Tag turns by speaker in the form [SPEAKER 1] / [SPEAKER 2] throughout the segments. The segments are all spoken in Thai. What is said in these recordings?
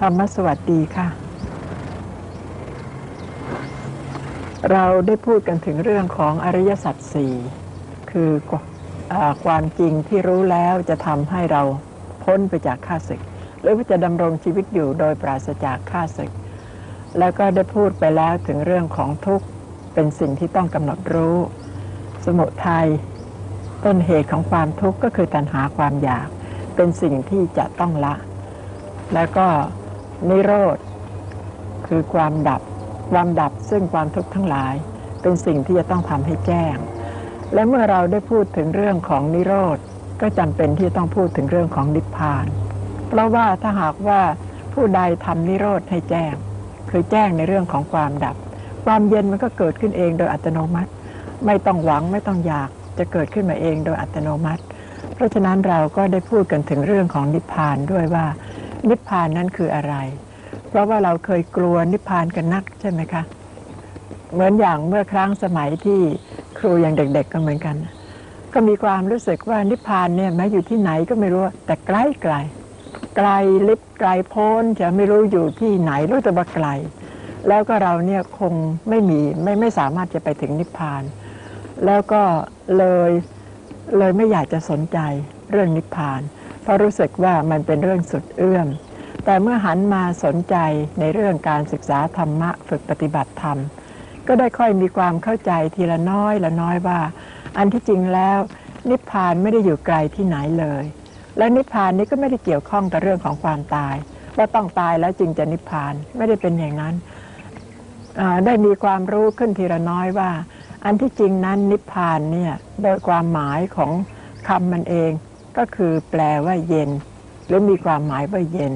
[SPEAKER 1] ธรรมสวัสดีค่ะ เราได้พูดกันถึงเรื่องของอริยสัจสี่คืออความจริงที่รู้แล้วจะทำให้เราพ้นไปจากข้าศึก หรือว่าจะดำรงชีวิตอยู่โดยปราศจากข้าศึก แล้วก็ได้พูดไปแล้วถึงเรื่องของทุกข์เป็นสิ่งที่ต้องกำหนดรู้ สมุทัยต้นเหตุของความทุกข์ก็คือตัณหาความอยาก เป็นสิ่งที่จะต้องละ แล้วก็ นิโรธ คือความดับ ความดับซึ่งความทุกข์ทั้งหลาย เป็นสิ่งที่จะต้องทำให้แจ้ง และเมื่อเราได้พูดถึงเรื่องของนิโรธ ก็จำเป็นที่จะต้องพูดถึงเรื่องของนิพพาน เพราะว่าถ้าหากว่าผู้ใดทำนิโรธให้แจ้ง คือแจ้งในเรื่องของความดับ ความเย็นมันก็เกิดขึ้นเองโดยอัตโนมัติ ไม่ต้องหวังไม่ต้องอยากจะเกิดขึ้นมาเองโดยอัตโนมัติ เพราะฉะนั้นเราก็ได้พูดกันถึงเรื่องของนิพพานด้วยว่า นิพพานนั้นคืออะไร เพราะว่าเราเคยกลัวนิพพานกันนักใช่ไหมคะ เหมือนอย่างเมื่อครั้งสมัยที่ครูยังเด็ก ๆก็เหมือนกัน ก็มีความรู้สึกว่านิพพานเนี่ยแม้อยู่ที่ไหนก็ไม่รู้แต่ใกล้ไกลไกลลิบไกลโพ้นจะไม่รู้อยู่ที่ไหนรู้แต่ว่าไกล แล้วก็เราเนี่ยคงไม่มีไม่ไม่สามารถจะไปถึงนิพพาน แล้วก็เลยเลยไม่อยากจะสนใจเรื่องนิพพาน เพราะรู้สึกว่ามันเป็นเรื่องสุดเอื้อม แต่เมื่อหันมาสนใจในเรื่องการศึกษาธรรมะฝึกปฏิบัติธรรม ก็ได้ค่อยมีความเข้าใจทีละน้อยละน้อยว่า อันที่จริงแล้ว นิพพานไม่ได้อยู่ไกลที่ไหนเลย และนิพพานนี้ก็ไม่ได้เกี่ยวข้องกับเรื่องของความตาย ว่าต้องตายแล้วจึงจะนิพพานไม่ได้เป็นอย่างนั้นได้มีความรู้ขึ้นทีละน้อยว่า อันที่จริงนั้นนิพพานเนี่ยโดยความหมายของคำมันเอง ก็คือแปลว่าเย็น หรือมีความหมายว่าเย็น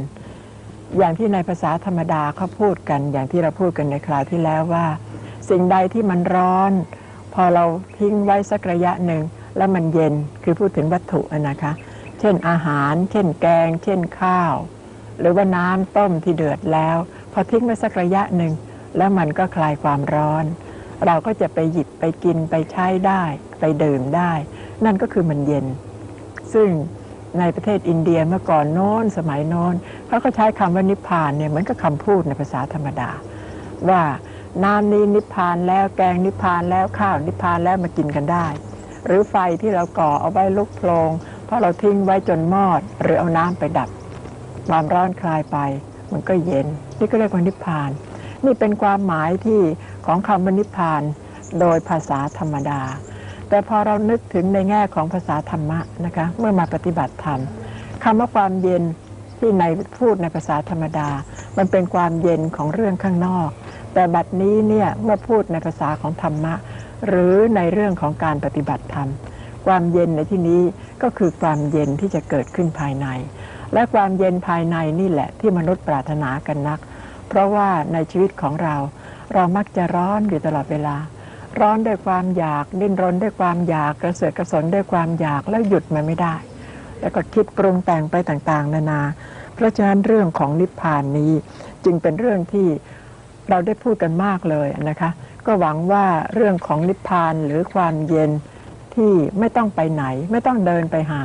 [SPEAKER 1] อย่างที่ในภาษาธรรมดาเขาพูดกัน อย่างที่เราพูดกันในคราวที่แล้วว่า สิ่งใดที่มันร้อน พอเราทิ้งไว้สักระยะหนึ่ง แล้วมันเย็นคือพูดถึงวัตถุนะคะ เช่นอาหาร เช่นแกง เช่นข้าว หรือว่าน้ำต้มที่เดือดแล้ว พอทิ้งไว้สักระยะหนึ่ง แล้วมันก็คลายความร้อน เราก็จะไปหยิบไปกินไปใช้ได้ ไปดื่มได้ นั่นก็คือมันเย็น ซึ่งในประเทศอินเดียเมื่อก่อนโน้นสมัยโน้นเขาก็ใช้คำว่านิพพานเนี่ยเหมือนกับคำพูดในภาษาธรรมดา ว่าน้ำนี้นิพพานแล้วแกงนิพพานแล้วข้าวนิพพานแล้วมากินกันได้ หรือไฟที่เราก่อเอาไว้ลุกโพลงเพราะเราทิ้งไว้จนมอด หรือเอาน้ำไปดับ ความร้อนคลายไป มันก็เย็น นี่ก็เรียกว่านิพพาน นี่เป็นความหมายที่ของคำว่านิพพาน โดยภาษาธรรมดา แต่พอเรานึกถึงในแง่ของภาษาธรรมะนะคะเมื่อมาปฏิบัติธรรมคำว่าความเย็นที่ในพูดในภาษาธรรมดา มันเป็นความเย็นของเรื่องข้างนอก แต่บัดนี้เนี่ยเมื่อพูดในภาษาของธรรมะ หรือในเรื่องของการปฏิบัติธรรม ความเย็นในที่นี้ก็คือความเย็นที่จะเกิดขึ้นภายใน และความเย็นภายในนี่แหละที่มนุษย์ปรารถนากันนัก เพราะว่าในชีวิตของเรา เรามักจะร้อนอยู่ตลอดเวลา ร้อนด้วยความอยาก ดิ้นรนด้วยความอยาก กระเสือกกระสนด้วยความอยากแล้วหยุดมันไม่ได้ แล้วก็คิดปรุงแต่งไปต่างๆ นานา เพราะฉะนั้นเรื่องของนิพพานนี้จึงเป็นเรื่องที่เราได้พูดกันมากเลยนะคะ ก็หวังว่าเรื่องของนิพพานหรือความเย็นที่ไม่ต้องไปไหน ไม่ต้องเดินไปหา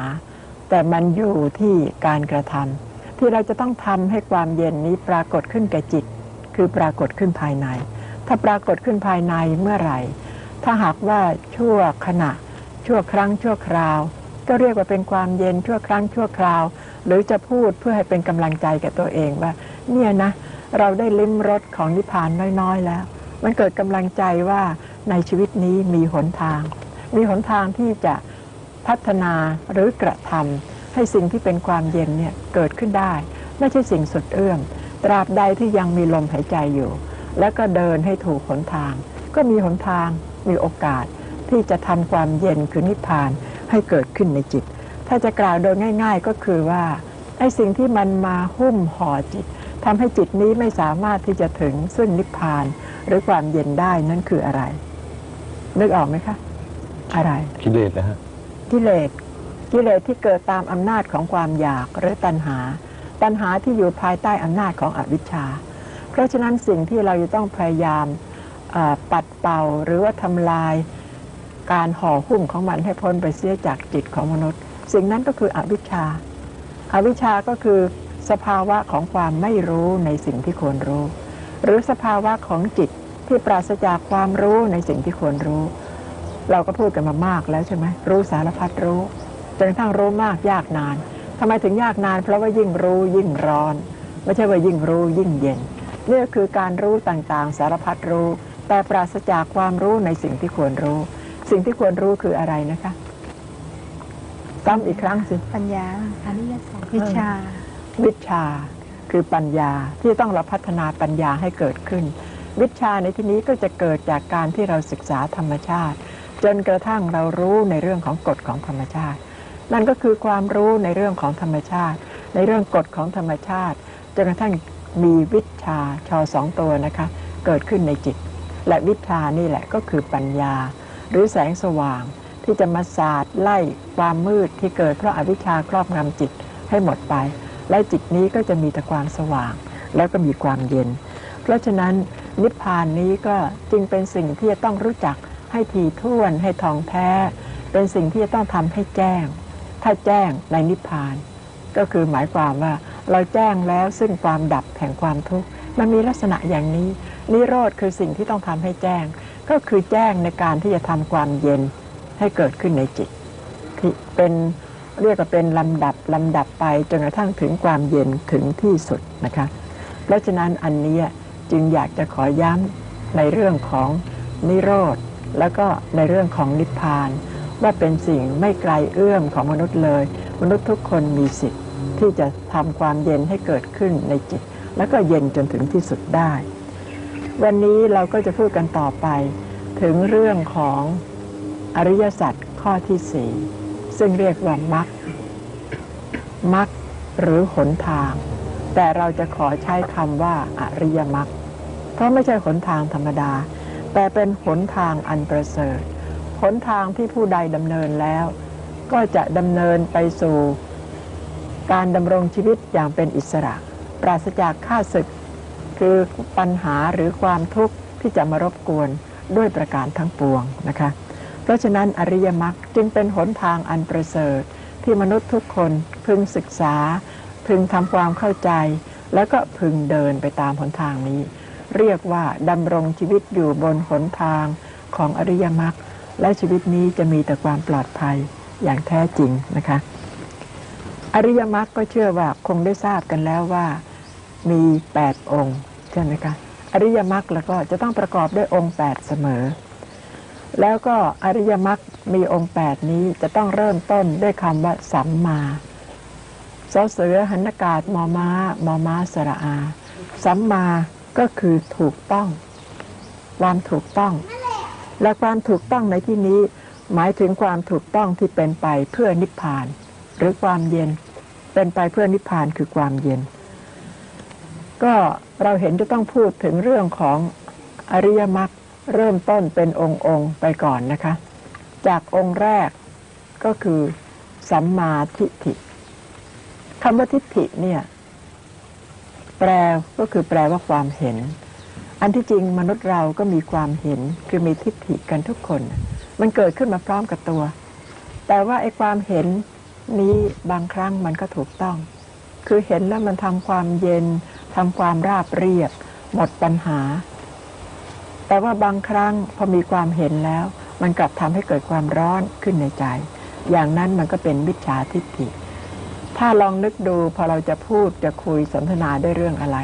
[SPEAKER 1] แต่มันอยู่ที่การกระทำที่เราจะต้องทำให้ความเย็นนี้ปรากฏขึ้นแก่จิต คือปรากฏขึ้นภายใน ถ้าปรากฏขึ้นภายในเมื่อไหร่ ถ้าหากว่าชั่วขณะ ชั่วครั้งชั่วคราว ก็เรียกว่าเป็นความเย็นชั่วครั้งชั่วคราว หรือจะพูดเพื่อให้เป็นกำลังใจแก่ตัวเองว่า เนี่ยนะ เราได้ลิ้มรสของนิพพานน้อยๆแล้ว มันเกิดกำลังใจว่าในชีวิตนี้มีหนทาง มีหนทางที่จะพัฒนาหรือกระทำให้สิ่งที่เป็นความเย็นเนี่ยเกิดขึ้นได้ ไม่ใช่สิ่งสุดเอื้อมตราบใดที่ยังมีลมหายใจอยู่ แล้วก็เดินให้ถูกหนทาง ก็มีหนทางมีโอกาสที่จะทำความเย็นคือนิพพานให้เกิดขึ้นในจิต ถ้าจะกล่าวโดยง่าย ๆ ก็คือว่าไอ้สิ่งที่มันมาหุ้มห่อจิตทำให้จิตนี้ไม่สามารถที่จะถึงซึ่งนิพพานหรือความเย็นได้นั่นคืออะไรนึกออกไหมคะ อะไร
[SPEAKER 2] กิเลสนะฮะ
[SPEAKER 1] กิเลสกิเลสที่เกิดตามอำนาจของความอยากหรือตัณหา ตัณหาที่อยู่ภายใต้อำนาจของอวิชชาเพ ราะฉะนั้นสิ่งที่เราจะต้องพยายามปัดเป่าหรือว่าทำลายการห่อหุ้มของมันให้พ้นไปเสียจากจิตของมนุษย์ สิ่งนั้นก็คืออวิชชาอาวิชชาก็คือสภาวะของความไม่รู้ในสิ่งที่ควรรู้ หรือสภาวะของจิตที่ปราศจากความรู้ในสิ่งที่ควรรู้ เราก็พูดกันมามากแล้วใช่ไหมรู้สารพัดรู้จนกระทั่งรู้มากยากนานทำไมถึงยากนาน เพราะว่ายิ่งรู้ยิ่งร้อน ไม่ใช่ว่ายิ่งรู้ยิ่งเย็น นี่ก็คือการรู้ต่างๆ สารพัดรู้ แต่ปราศจากความรู้ในสิ่งที่ควรรู้ สิ่งที่ควรรู้คืออะไรนะคะซ้ำอีกครั้งสิ
[SPEAKER 2] ปัญญา
[SPEAKER 3] อริยสัจ
[SPEAKER 2] วิชา
[SPEAKER 1] วิชาคือปัญญาที่ต้องเราพัฒนาปัญญาให้เกิดขึ้น วิชาในที่นี้ก็จะเกิดจากการที่เราศึกษาธรรมชาติ จนกระทั่งเรารู้ในเรื่องของกฎของธรรมชาติ นั่นก็คือความรู้ในเรื่องของธรรมชาติ ในเรื่องกฎของธรรมชาติจนกระทั่ง มีวิชาชอสองตัวนะคะ เกิดขึ้นในจิต และวิชานี่แหละก็คือปัญญา หรือแสงสว่างที่จะมาสาดไล่ความมืดที่เกิดเพราะอาวิชชาครอบงำจิตให้หมดไป และจิตนี้ก็จะมีแต่ความสว่าง แล้วก็มีความเย็น เพราะฉะนั้นนิพพานนี้ก็จึงเป็นสิ่งที่จะต้องรู้จักให้ทีท่วนให้ทองแท้ เป็นสิ่งที่จะต้องทำให้แจ้ง ถ้าแจ้งในนิพพาน ก็คือหมายความว่า เราแจ้งแล้วซึ่งความดับแห่งความทุกข์มันมีลักษณะอย่างนี้นิโรธคือสิ่งที่ต้องทำให้แจ้ง ก็คือแจ้งในการที่จะทำความเย็นให้เกิดขึ้นในจิต ที่เป็นเรียกว่าเป็นลำดับลำดับไปจนกระทั่งถึงความเย็นถึงที่สุดนะคะ เพราะฉะนั้นอันนี้จึงอยากจะขอย้ำในเรื่องของนิโรธแล้วก็ในเรื่องของนิพพาน ว่าเป็นสิ่งไม่ไกลเอื้อมของมนุษย์เลย มนุษย์ทุกคนมีสิทธิ์ ที่จะทำความเย็นให้เกิดขึ้นในจิต แล้วก็เย็นจนถึงที่สุดได้ วันนี้เราก็จะพูดกันต่อไป ถึงเรื่องของอริยสัจข้อที่สี่ซึ่งเรียกว่ามรรคมรรคหรือหนทาง แต่เราจะขอใช้คำว่าอริยมรรคเพราะไม่ใช่หนทางธรรมดา แต่เป็นหนทางอันประเสริฐหนทางที่ผู้ใดดำเนินแล้ว ก็จะดำเนินไปสู่ การดำรงชีวิตอย่างเป็นอิสระ ปราศจากข้าศึก คือปัญหาหรือความทุกข์ที่จะมารบกวนด้วยประการทั้งปวงนะคะ เพราะฉะนั้นอริยมรรคจึงเป็นหนทางอันประเสริฐ ที่มนุษย์ทุกคนพึงศึกษา พึงทำความเข้าใจ แล้วก็พึงเดินไปตามหนทางนี้ เรียกว่าดำรงชีวิตอยู่บนหนทางของอริยมรรคและชีวิตนี้จะมีแต่ความปลอดภัยอย่างแท้จริงนะคะ อริยมรรคก็เชื่อว่าคงได้ทราบกันแล้วว่ามี 8 องค์ใช่ไหมคะอริยมรรคแล้วก็จะต้องประกอบด้วยองค์ 8 เสมอ แล้วก็อริยมรรคมีองค์ 8 นี้จะต้องเริ่มต้นด้วยคำว่าสัมมาสอเสือหันากาศมอม้ามอม้าสระอา สัมมาก็คือถูกต้อง ความถูกต้อง และความถูกต้องในที่นี้ หมายถึงความถูกต้องที่เป็นไปเพื่อนิพพาน หรือความเย็น เป็นไปเพื่อนิพพานคือความเย็น ก็เราเห็นจะต้องพูดถึงเรื่องของอริยมรรคเริ่มต้นเป็นองค์องค์ไปก่อนนะคะ จากองค์แรกก็คือสัมมาทิฏฐิคำว่าทิฏฐิเนี่ย แปลก็คือแปลว่าความเห็น อันที่จริงมนุษย์เราก็มีความเห็นคือมีทิฏฐิกันทุกคน มันเกิดขึ้นมาพร้อมกับตัว แต่ว่าไอ้ความเห็น นี้บางครั้งมันก็ถูกต้อง คือเห็นแล้วมันทำความเย็นทำความราบเรียบ หมดปัญหา แต่ว่าบางครั้งพอมีความเห็นแล้ว มันกลับทำให้เกิดความร้อนขึ้นในใจ อย่างนั้นมันก็เป็นมิจฉาทิฏฐิ ถ้าลองนึกดูพอเราจะพูดจะคุยสนทนาได้เรื่องอะไร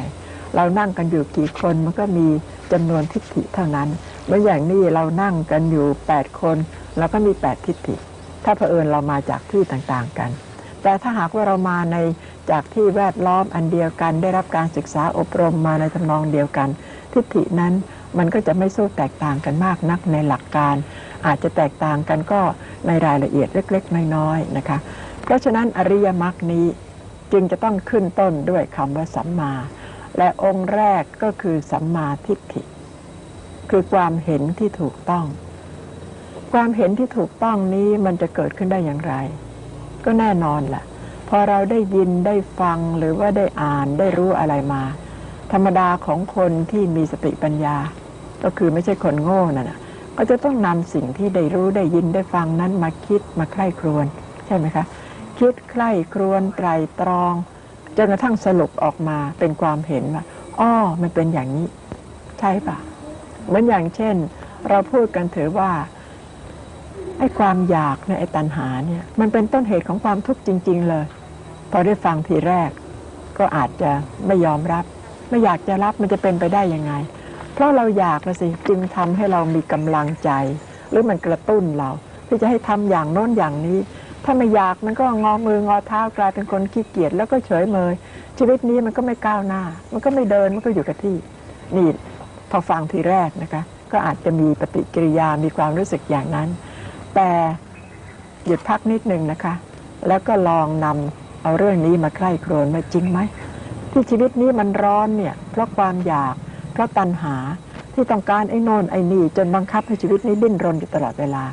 [SPEAKER 1] เรานั่งกันอยู่กี่คนมันก็มีจำนวนทิฏฐิเท่านั้นเมื่ออย่างนี้เรานั่งกันอยู่ 8 คน เราก็มี 8 ทิฏฐิ ถ้าเผอิญเรามาจากที่ต่างๆกัน แต่ถ้าหากว่าเรามาในจากที่แวดล้อมอันเดียวกัน ได้รับการศึกษาอบรมมาในทำนองเดียวกัน ทิฏฐินั้นมันก็จะไม่สู้แตกต่างกันมากนักในหลักการ อาจจะแตกต่างกันก็ในรายละเอียดเล็กๆ น้อยๆนะคะ เพราะฉะนั้นอริยมรรคนี้จึงจะต้องขึ้นต้นด้วยคำว่าสัมมา และองค์แรกก็คือสัมมาทิฏฐิ คือความเห็นที่ถูกต้อง ความเห็นที่ถูกต้องนี้มันจะเกิดขึ้นได้อย่างไร ก็แน่นอนแหละพอเราได้ยินได้ฟังหรือว่าได้อ่านได้รู้อะไรมา ธรรมดาของคนที่มีสติปัญญา ก็คือไม่ใช่คนโง่นั่นนะก็จะต้องนำสิ่งที่ได้รู้ได้ยินได้ฟังนั้นมาคิดมาใคร่ครวญใช่ไหมคะ คิดใคร่ครวญไตรตรองจนกระทั่งสรุปออกมาเป็นความเห็นว่าอ้อมันเป็นอย่างนี้ ใช่ปะเหมือนอย่างเช่น เราพูดกันถือว่า ไอ้ความอยากเนี่ยไอ้ตัณหาเนี่ยมันเป็นต้นเหตุของความทุกข์จริง ๆ เลย พอได้ฟังทีแรก ก็อาจจะไม่ยอมรับ ไม่อยากจะรับมันจะเป็นไปได้ยังไง เพราะเราอยากนะสิจึงทำให้เรามีกำลังใจ หรือมันกระตุ้นเรา ที่จะให้ทำอย่างโน้นอย่างนี้ ถ้าไม่อยากมันก็งอมืองอเท้ากลายเป็นคนขี้เกียจแล้วก็เฉยเมย ชีวิตนี้มันก็ไม่ก้าวหน้า มันก็ไม่เดินมันก็อยู่กับที่นี่พอฟังทีแรกนะคะ ก็อาจจะมีปฏิกิริยามีความรู้สึกอย่างนั้น แต่หยุดพักนิดหนึ่งนะคะ แล้วก็ลองนำเอาเรื่องนี้มาใคร่ครวญว่าจริงไหม ที่ชีวิตนี้มันร้อนเนี่ย เพราะความอยาก เพราะตัณหาที่ต้องการไอ้โน่นไอ้นี่ จนบังคับให้ชีวิตนี้ดิ้นรนอยู่ตลอดเวลา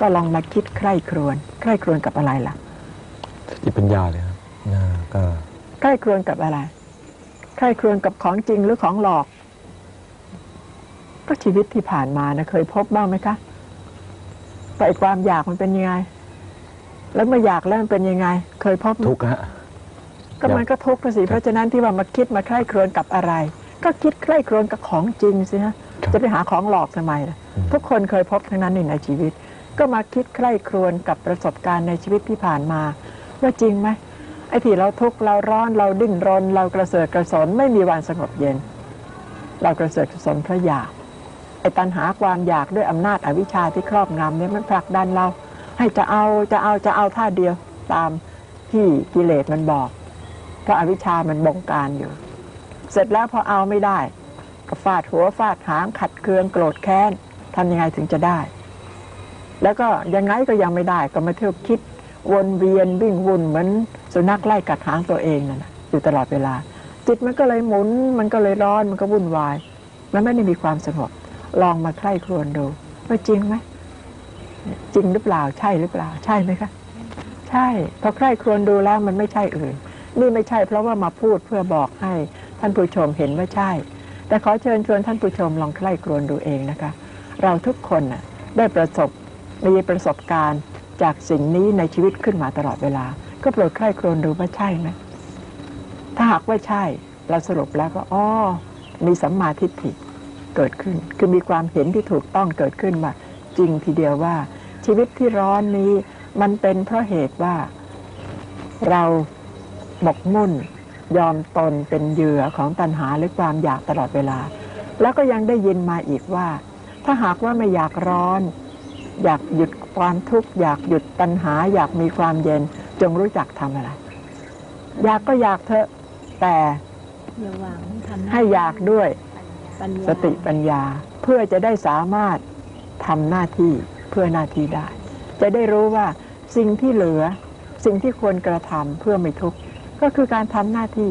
[SPEAKER 1] ก็ลองมาคิดใคร่ครวญใคร่ครวญกับอะไรล่ะ
[SPEAKER 2] สติปัญญาเลยครับนะก็
[SPEAKER 1] ใคร่ครวญกับอะไรใคร่ครวญกับของจริงหรือของหลอก ก็ชีวิตที่ผ่านมานะเคยพบบ้างไหมคะแต่ ไอ้ความอยากมันเป็นยังไง แล้วเมื่ออยากแล้วมันเป็นยังไง เคยพบไหม
[SPEAKER 2] ทุกข์ฮะ
[SPEAKER 1] ก็มันก็ทุกข์นะสิเพราะฉะนั้นที่ว่ามาคิดมาใคร่ครวญกับอะไร ก็คิดใคร่ครวญกับของจริงสิฮะ
[SPEAKER 2] ครับ
[SPEAKER 1] จะไปหาของหลอกทำไมล่ะ
[SPEAKER 2] อืม
[SPEAKER 1] ทุกคนเคยพบทั้งนั้นนี่ในชีวิต ก็มาคิดใคร่ครวญกับประสบการณ์ในชีวิตที่ผ่านมา ว่าจริงไหมไอ้ที่เราทุกข์เราร้อนเราดิ้นรน เรากระเสือกกระสนไม่มีวันสงบเย็น เรากระเสือกกระสนเพราะอยากไอ้ ตัณหาความอยากด้วยอำนาจอวิชชาที่ครอบงำเนี่ยมันผลักดันเรา ให้จะเอาจะเอาจะเอาท่าเดียวตามที่กิเลสมันบอก เพราะอวิชชามันบงการอยู่ เสร็จแล้วพอเอาไม่ได้ก็ฟาดหัวฟาดหางขัดเคืองโกรธแค้นทำยังไงถึงจะได้ แล้วก็ยังไงก็ยังไม่ได้ก็มาเที่ยวคิด วนเวียนวิ่งวุ่นเหมือนสุนัขไล่กัดหางตัวเองนั่นนะอยู่ตลอดเวลา จิตมันก็เลยหมุน มันก็เลยร้อนมันก็วุ่นวาย มันไม่ได้มีความสงบ ลองมาใคร่ครวญดู ว่าจริงไหมจริงหรือเปล่าใช่หรือเปล่า ใช่ไหมคะ ใช่พอใคร่ครวญดูแล้วมันไม่ใช่อื่น นี่ไม่ใช่เพราะว่ามาพูดเพื่อบอกให้ท่านผู้ชมเห็นว่าใช่ แต่ขอเชิญชวนท่านผู้ชมลองใคร่ครวญดูเองนะคะ เราทุกคนน่ะได้ประสบมีประสบการณ์จากสิ่งนี้ในชีวิตขึ้นมาตลอดเวลา ก็โปรดใคร่ครวญดูว่าใช่ไหมถ้าหากว่าใช่ เราสรุปแล้วก็อ๋อมีสัมมาทิฏฐิ เกิดขึ้น คือมีความเห็นที่ถูกต้องเกิดขึ้นว่าจริงทีเดียวว่า ชีวิตที่ร้อนนี้มันเป็นเพราะเหตุว่า เราหมกมุ่น ยอมตนเป็นเหยื่อของตัณหาหรือความอยากตลอดเวลา แล้วก็ยังได้ยินมาอีกว่า ถ้าหากว่าไม่อยากร้อน อยากหยุดความทุกข์อยากหยุดตัณหา อยากมีความเย็นจงรู้จักทำอะไร อยากก็อยากเถอะแต่
[SPEAKER 3] ระวังทำน้
[SPEAKER 1] ให้อยากด้วย
[SPEAKER 3] ปัญญา
[SPEAKER 1] สติปัญญาเพื่อจะได้สามารถทำหน้าที่เพื่อหน้าที่ได้ จะได้รู้ว่าสิ่งที่เหลือสิ่งที่ควรกระทำเพื่อไม่ทุกข์ก็คือการทำหน้าที่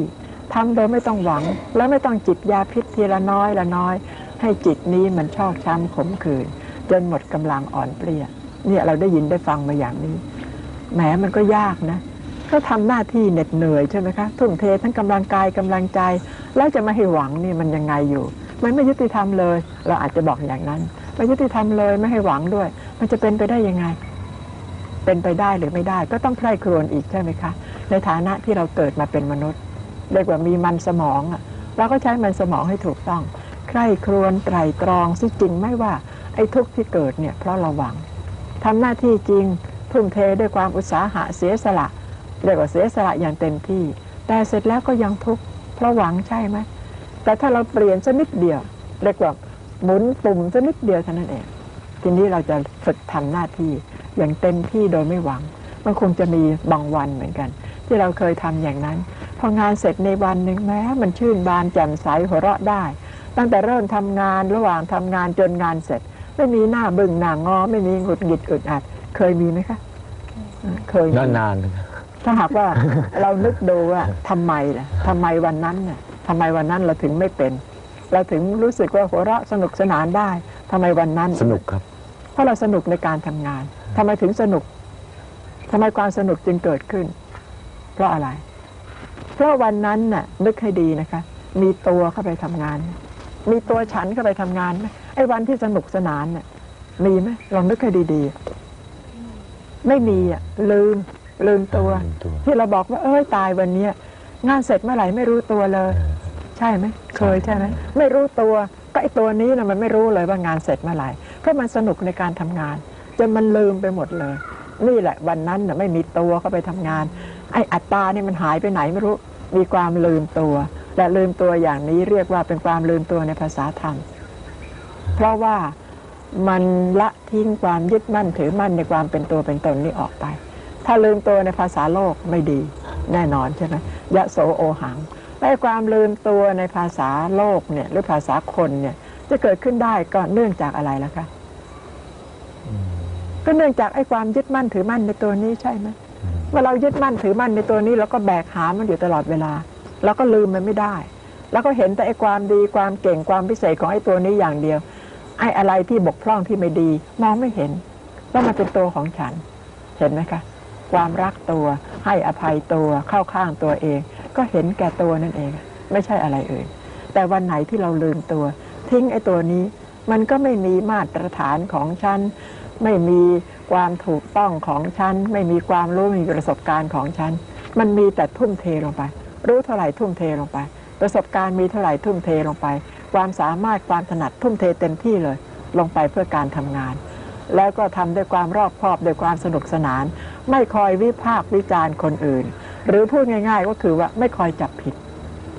[SPEAKER 1] ทำโดยไม่ต้องหวัง และไม่ต้องจิตยาพิษทีละน้อยละน้อย ให้จิตนี้มันชอกช้ำขมขื่นจนหมดกำลังอ่อนเปลี้ยเนี่ยเราได้ยินได้ฟังมาอย่างนี้แหมมันก็ยากนะ ก็ทำหน้าที่เหน็ดเหนื่อยใช่ไหมคะทุ่มเททั้งกำลังกายกำลังใจ แล้วจะม่ให้หวังนี่มันยังไงอยู่ มันไม่ยุติธรรมเลย เราอาจจะบอกอย่างนั้น ไม่ยุติธรรมเลยไม่ให้หวังด้วย มันจะเป็นไปได้ยังไง เป็นไปได้หรือไม่ได้ ก็ต้องใคร่ครวญอีกใช่ไหมคะ ในฐานะที่เราเกิดมาเป็นมนุษย์เรียกว่ามีมันสมองเราก็ใช้มันสมองให้ถูกต้อง ใคร่ครวญไตรตรองซิจริงไหม่ว่าไอ้ทุกข์ที่เกิดเนี่ยเพราะเราหวังทำหน้าที่จริงทุ่มเทด้วยความอุตสาหะเสียสละเรียกว่าเสียสละอย่างเต็มที่ แต่เสร็จแล้วก็ยังทุกข์เพราะหวังใช่ไหม แต่ถ้าเราเปลี่ยนสักนิดเดียวเรียกว่าหมุนปุ่มสักนิดเดียวเท่านั้นเองทีนี้เราจะฝึกทำหน้าที่อย่างเต็มที่โดยไม่หวัง มันคงจะมีบางวันเหมือนกัน ที่เราเคยทำอย่างนั้น พองานเสร็จในวันหนึ่งแม้ มันชื่นบานแจ่มใสหัวเราะได้ ตั้งแต่เริ่มทำงานระหว่างทำงานจนงานเสร็จ ไม่มีหน้าบึ้งหน้างอ ไม่มีหงุดหงิดอึดอัด เคยมีไหมคะอ่าเคยมี
[SPEAKER 2] นานๆนะครับ
[SPEAKER 1] ถ้าหากว่าเรานึกดูว่าทำไมล่ะทำไมวันนั้นน่ะ ทำไมวันนั้นเราถึงไม่เป็น เราถึงรู้สึกว่าหัวเราะสนุกสนานได้ทำไมวันนั้น
[SPEAKER 2] สนุกครับ
[SPEAKER 1] เพราะเราสนุกในการทำงานทำไมถึงสนุกทำไมความสนุกจึงเกิดขึ้น เพราะอะไร เพราะวันนั้นน่ะ นึกให้ดีนะคะ มีตัวเข้าไปทำงาน มีตัวฉันเข้าไปทำงานไหมไอ้วันที่สนุกสนานน่ะมีไหมลองนึกให้ดีๆ ไม่มีอะลืมลืมตัว
[SPEAKER 2] ลืมตัว
[SPEAKER 1] ที่เราบอกว่าเอ้ยตายวันเนี้ย งานเสร็จเมื่อไหร่ไม่รู้ตัวเลย ใช่ไหมเคยใช่ไหมไม่รู้ตัวก็ไอตัวนี้นะมันไม่รู้เลยว่างานเสร็จเมื่อไหร่เพราะมันสนุกในการทำงานจนมันลืมไปหมดเลย นี่แหละวันนั้นน่ะไม่มีตัวเข้าไปทำงาน ไออัตตานี่มันหายไปไหนไม่รู้มีความลืมตัว และลืมตัวอย่างนี้เรียกว่าเป็นความลืมตัวในภาษาธรรม เพราะว่ามันละทิ้งความยึดมั่นถือมั่นในความเป็นตัวเป็นตนนี้ออกไป ถ้าลืมตัวในภาษาโลกไม่ดี แน่นอนใช่ไหมยะโสโอหังและความลืมตัวในภาษาโลกเนี่ยหรือภาษาคนเนี่ย จะเกิดขึ้นได้ก็เนื่องจากอะไรล่ะคะก็เนื่องจากไอ้ความยึดมั่นถือมั่นในตัวนี้ใช่ไหมเมื่อเรายึดมั่นถือมั่นในตัวนี้เราก็แบกหามมันอยู่ตลอดเวลาแล้วก็ลืมมันไม่ได้ แล้วก็เห็นแต่ไอ้ความดีความเก่งความพิเศษของไอ้ตัวนี้อย่างเดียว ไอ้อะไรที่บกพร่องที่ไม่ดี มองไม่เห็นว่ามันเป็นตัวของฉัน เห็นไหมคะ ความรักตัว ให้อภัยตัวเข้าข้างตัวเอง ก็เห็นแก่ตัวนั่นเอง ไม่ใช่อะไรอื่น แต่วันไหนที่เราลืมตัว ทิ้งไอ้ตัวนี้ มันก็ไม่มีมาตรฐานของฉันไม่มีความถูกต้องของฉัน ไม่มีความรู้ม่มีประสบการณ์ของฉัน มันมีแต่ทุ่มเทลงไป รู้เท่าไหร่ทุ่มเทลงไป ประสบการณ์มีเท่าไหร่ทุ่มเทลงไป ความสามารถความถนัดทุ่มเทเต็มที่เลย ลงไปเพื่อการทำงาน แล้วก็ทำด้วยความรอบคอบด้วยความสนุกสนาน ไม่คอยวิพากษ์วิจารณ์คนอื่น หรือพูดง่าย ๆ ก็คือว่าไม่คอยจับผิด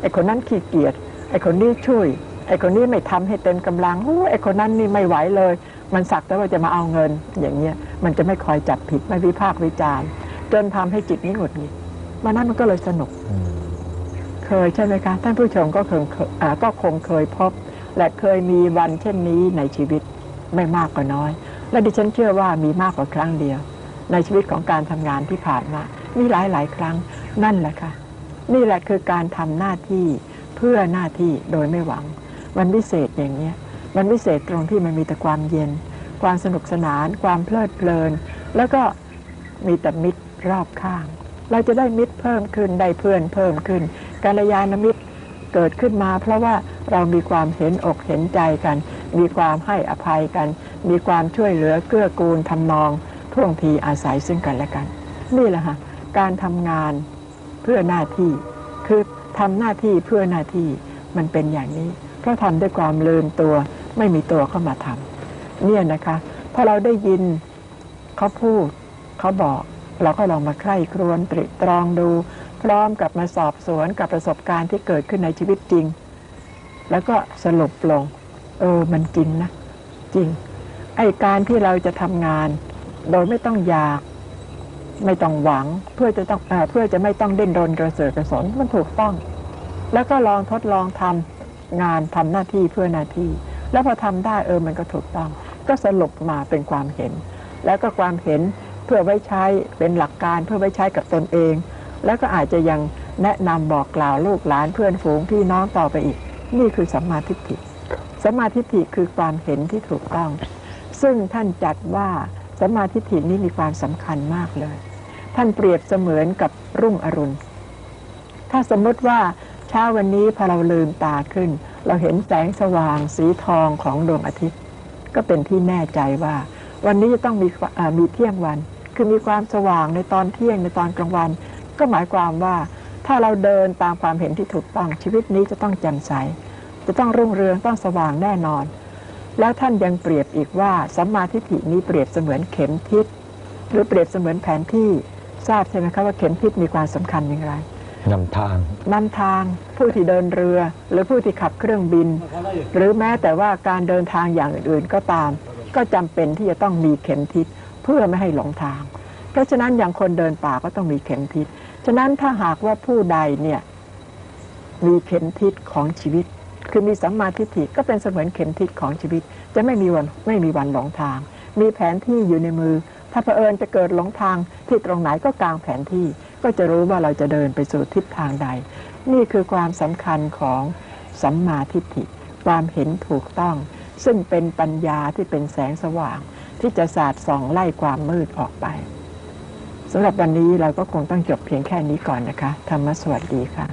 [SPEAKER 1] ไอ้คนนั้นขี้เกียจไอ้คนนี้ช่วยไอ้คนนี้ไม่ทำให้เต็มกำลังโอ้ไอ้คนนั้นนี่ไม่ไหวเลย มันสักแต่ว่าจะมาเอาเงิน อย่างเงี้ยมันจะไม่คอยจับผิดไม่วิพากษ์วิจารณ์ จนทำให้จิตนี้หงุดหงิดวันนั้นมันก็เลยสนุก เคยใช่ไหมคะท่านผู้ชมก็คงก็คงเคยพบ และเคยมีวันเช่นนี้ในชีวิตไม่มากก็น้อย และดิฉันเชื่อว่ามีมากกว่าครั้งเดียว ในชีวิตของการทำงานที่ผ่านมามีหลายหลายครั้งนั่นแหละค่ะ นี่แหละคือการทำหน้าที่เพื่อหน้าที่โดยไม่หวังมันวิเศษอย่างเนี้ยมันวิเศษตรงที่มันมีแต่ความเย็น ความสนุกสนาน ความเพลิดเพลิน แล้วก็มีแต่มิตรรอบข้าง เราจะได้มิตรเพิ่มขึ้นได้เพื่อนเพิ่มขึ้นกัลยาณมิตรเกิดขึ้นมา เพราะว่าเรามีความเห็นอกเห็นใจกัน มีความให้อภัยกัน มีความช่วยเหลือเกื้อกูลทำนองท่วงทีอาศัยซึ่งกันและกัน นี่แหละค่ะการทำงานเพื่อหน้าที่ คือทำหน้าที่เพื่อหน้าที่มันเป็นอย่างนี้ เพราะทำด้วยความลืมตัวไม่มีตัวเข้ามาทำเนี่ยนะคะพอเราได้ยินเขาพูดเขาบอกเราก็ลองมาใคร่ครวญตริตรองดู พร้อมกับมาสอบสวนกับประสบการณ์ที่เกิดขึ้นในชีวิตจริง แล้วก็สรุปลง เออมันจริงนะ จริง ไอการที่เราจะทำงาน โดยไม่ต้องอยาก ไม่ต้องหวังเพื่อจะต้องเอเพื่อจะไม่ต้องเด่นรนกระเสือกกระสนมันถูกต้อง แล้วก็ลองทดลองทำงานทำหน้าที่เพื่อหน้าที่ แล้วพอทำได้เออมันก็ถูกต้อง ก็สรุปมาเป็นความเห็น แล้วก็ความเห็นเพื่อไว้ใช้เป็นหลักการเพื่อไว้ใช้กับตนเอง แล้วก็อาจจะยังแนะนำบอกกล่าวลูกหลานเพื่อนฝูงพี่น้องต่อไปอีก นี่คือสัมมาทิฏฐิสัมมาทิฏฐิคือความเห็นที่ถูกต้อง ซึ่งท่านจัดว่าสมาทิฏฐินี้มีความสำคัญมากเลย ท่านเปรียบเสมือนกับรุ่งอรุณ ถ้าสมมติว่าเช้าวันนี้พอเราลืมตาขึ้น เราเห็นแสงสว่างสีทองของดวงอาทิตย์ ก็เป็นที่แน่ใจว่า วันนี้จะต้องมีมีเที่ยงวัน คือมีความสว่างในตอนเที่ยงในตอนกลางวัน ก็หมายความว่าถ้าเราเดินตามความเห็นที่ถูกต้องชีวิตนี้จะต้องแจ่มใส จะต้องรุ่งเรืองต้องสว่างแน่นอน แล้วท่านยังเปรียบอีกว่าสัมมาทิฏฐินี้เปรียบเสมือนเข็มทิศหรือเปรียบเสมือนแผนที่ทราบใช่ไหมคะว่าเข็มทิศมีความสำคัญอย่างไร
[SPEAKER 2] นำทาง
[SPEAKER 1] นำทางผู้ที่เดินเรือ หรือผู้ที่ขับเครื่องบิน หรือแม้แต่ว่าการเดินทางอย่างอื่นๆก็ตาม ก็จำเป็นที่จะต้องมีเข็มทิศเพื่อไม่ให้หลงทาง เพราะฉะนั้นอย่างคนเดินป่าก็ต้องมีเข็มทิศฉะนั้นถ้าหากว่าผู้ใดเนี่ยมีเข็มทิศของชีวิต คือมีสัมมาทิฏฐิก็เป็นเสมือนเข็มทิศของชีวิต จะไม่มีวันไม่มีวันหลงทาง มีแผนที่อยู่ในมือ ถ้าเผอิญจะเกิดหลงทางที่ตรงไหนก็กางแผนที่ ก็จะรู้ว่าเราจะเดินไปสู่ทิศทางใด นี่คือความสำคัญของสัมมาทิฏฐิ ความเห็นถูกต้อง ซึ่งเป็นปัญญาที่เป็นแสงสว่าง ที่จะสาดส่องไล่ความมืดออกไปสำหรับวันนี้เราก็คงต้องจบเพียงแค่นี้ก่อนนะคะ ธรรมสวัสดีค่ะ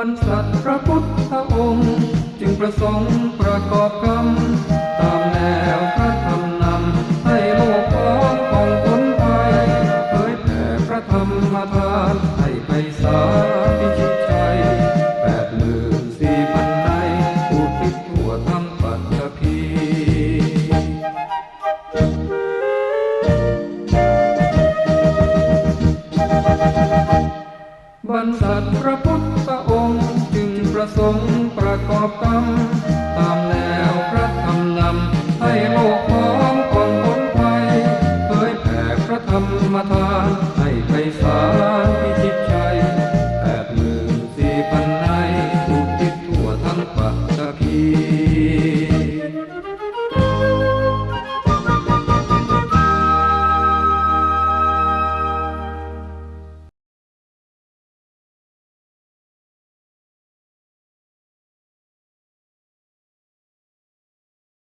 [SPEAKER 4] รรษัทพระพุทธองค์ จึงประสงค์ประกอบกรรมตามแนว welcome